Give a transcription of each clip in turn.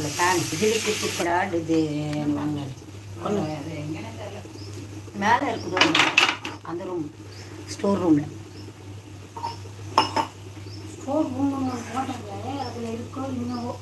வரல ஒன்று அது எங்கன்னு தெரியல மேலே இருக்குதோ அந்த ரூம் ஸ்டோர் ரூமில் ஸ்டோர் ரூம் போட்டது அதில் இருக்கோ இன்னவோ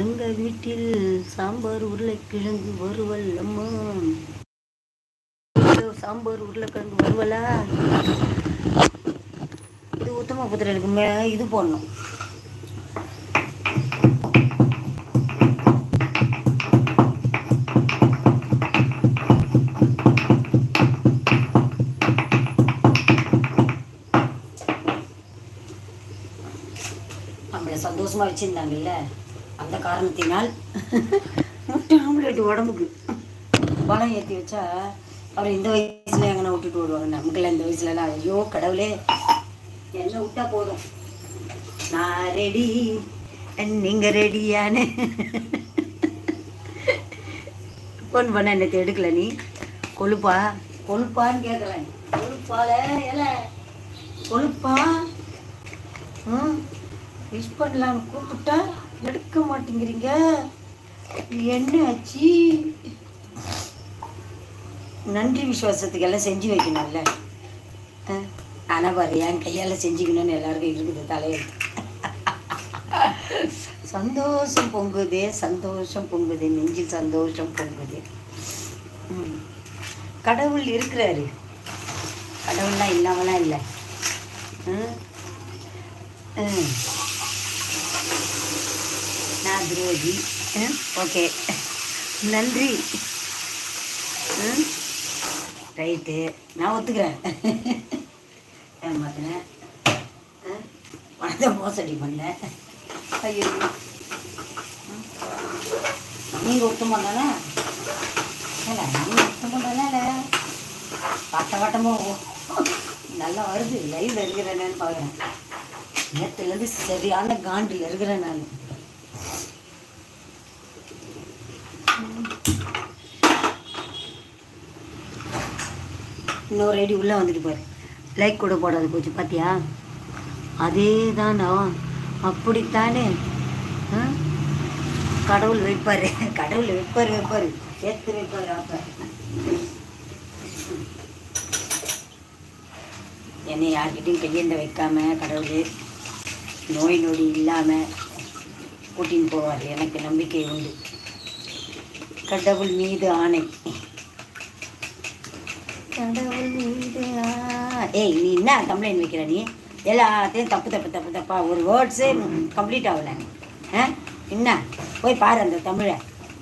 எங்க வீட்டில் சாம்பார் உருளைக்கிழங்கு வறுவல் அம்மா. சாம்பார் உருளைக்கிழங்கு வறுவலா இது உத்தம புத்திரனுக்கு மே இது போடணும். நம்மளை சந்தோஷமா வச்சிருந்தாங்கல்ல? அந்த காரணத்தினால் முட்டை ஆம்லேட் உடம்புக்கு பலம் ஏற்றி வச்சா அவர் இந்த வயசுல எங்கன்னா விட்டுட்டு விடுவாங்க நமக்குலாம் இந்த வயசுலலாம் ஐயோ கடவுளே. என்ன விட்டா போதும். நான் ரெடி நீங்க ரெடியானு ஃபோன் பண்ண என்னத்தை எடுக்கல நீ? கொழுப்பா? கொழுப்பான்னு கேட்குறேன் கொழுப்பால ஏல கொழுப்பா? ம்? விஷ் பண்ணலான்னு கூப்பிட்டா? எடுக்க மாட்டேங்கிறீங்க? என்ன ஆச்சு? நன்றி விசுவாசத்துக்கு எல்லாம் செஞ்சு வைக்கணும்ல. ஆனால் பாரு என் கையால் செஞ்சுக்கணும்னு எல்லாருக்கும் இருக்குது தலையெழுத்து. சந்தோஷம் பொங்குதே சந்தோஷம் பொங்குது நெஞ்சில் சந்தோஷம் பொங்குது. ம். கடவுள் இருக்கிறாரு. கடவுள்லாம் இல்லாமலாம் இல்லை. ம். ம். நான் துரோகி. ஓகே. நன்றி. ம்? ரைட்டு. நான் ஒத்துக்கிறேன். ஏமாத்தினேன் பணத்தை மோசடி பண்ணேன் ஐயோ. நீங்கள் ஒத்தும் தானே இல்லை நீங்கள் ஒத்தும் தானே வட்ட வட்டமாக நல்லா வருது. லைவ் இருக்கிறேன்னு பார்க்குறேன் நேற்றுலேருந்து சரியான காண்டில் இருக்கிறேன் நான். இன்னொரு ஐடி உள்ளே வந்துட்டு பாரு. லைக் கூட போடாது போச்சு பார்த்தியா அதே தானா அப்படித்தானே? கடவுள் வைப்பார். கடவுள் வைப்பார் வைப்பார். சேர்த்து வைப்பார் அப்போ என்னை யார்கிட்டையும் கையேந்த வைக்காம கடவுள் நோய் நொடி இல்லாமல் கூட்டின்னு போவார். எனக்கு நம்பிக்கை உண்டு. கடவுள் மீது ஆணை. கடவுள் மீது ஏய் நீ என்ன கம்ப்ளைண்ட் வைக்கிற நீ? எல்லாத்தையும் தப்பு தப்பு தப்பு தப்பா ஒரு வேர்ட்ஸே கம்ப்ளீட் ஆகல. ஆ? என்ன? போய் பாரு அந்த தமிழை.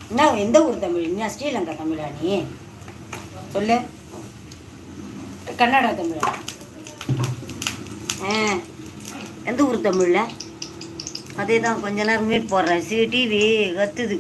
என்ன எந்த ஊர் தமிழ்? என்ன ஸ்ரீலங்கா தமிழா நீ? சொல்லு. கன்னடா தமிழா? ஆ. எந்த ஊர் தமிழில்? அதே தான் கொஞ்ச நேரம் மீட் போடுறேன். சி டிவி கத்துது.